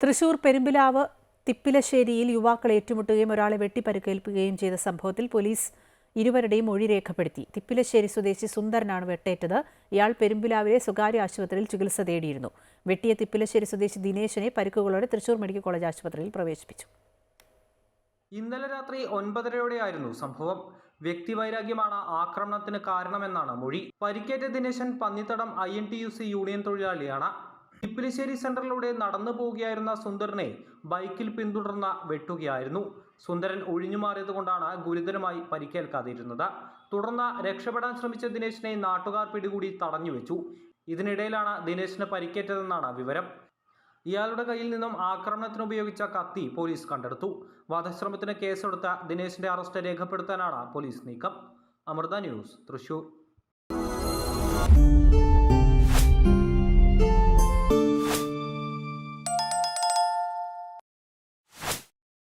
തൃശൂർ പെരുമ്പിലാവ് തിപ്പിലശ്ശേരിയിൽ യുവാക്കൾ ഏറ്റുമുട്ടുകയും ഒരാളെ വെട്ടിപ്പരുക്കേൽപ്പിക്കുകയും ചെയ്ത സംഭവത്തിൽ പോലീസ് ഇരുവരുടെയും മൊഴി രേഖപ്പെടുത്തി. തിപ്പിലശ്ശേരി സ്വദേശി സുന്ദരനാണ് വെട്ടേറ്റത്. ഇയാൾ പെരുമ്പിലാവിലെ സ്വകാര്യ ആശുപത്രിയിൽ ചികിത്സ തേടിയിരുന്നു. വെട്ടിയ തിപ്പിലശ്ശേരി സ്വദേശി ദിനേശനെ പരിക്കുകളോടെ തൃശൂർ മെഡിക്കൽ കോളേജ് ആശുപത്രിയിൽ പ്രവേശിപ്പിച്ചു. ഇന്നലെ രാത്രി ഒൻപതരയോടെയായിരുന്നു സംഭവം. വ്യക്തിവൈരാഗ്യമാണ് ആക്രമണത്തിന് കാരണമെന്നാണ് മൊഴി. പരിക്കേറ്റ ദിനേശൻ പന്നിത്തടം ഐ യൂണിയൻ തൊഴിലാളിയാണ്. ഇപ്പിലിശ്ശേരി സെന്ററിലൂടെ നടന്നു പോവുകയായിരുന്ന സുന്ദരനെ ബൈക്കിൽ പിന്തുടർന്ന വെട്ടുകയായിരുന്നു. സുന്ദരൻ ഒഴിഞ്ഞുമാറിയതുകൊണ്ടാണ് ഗുരുതരമായി പരിക്കേൽക്കാതിരുന്നത്. തുടർന്ന് രക്ഷപ്പെടാൻ ശ്രമിച്ച ദിനേശിനെ നാട്ടുകാർ പിടികൂടി തടഞ്ഞു വെച്ചു. ഇതിനിടയിലാണ് ദിനേശിന് പരിക്കേറ്റതെന്നാണ് വിവരം. ഇയാളുടെ കയ്യിൽ നിന്നും ആക്രമണത്തിന് ഉപയോഗിച്ച കത്തി പോലീസ് കണ്ടെടുത്തു. വധശ്രമത്തിന് കേസെടുത്ത ദിനേശിന്റെ അറസ്റ്റ് രേഖപ്പെടുത്താനാണ് പോലീസ് നീക്കം. അമൃത ന്യൂസ് തൃശൂർ.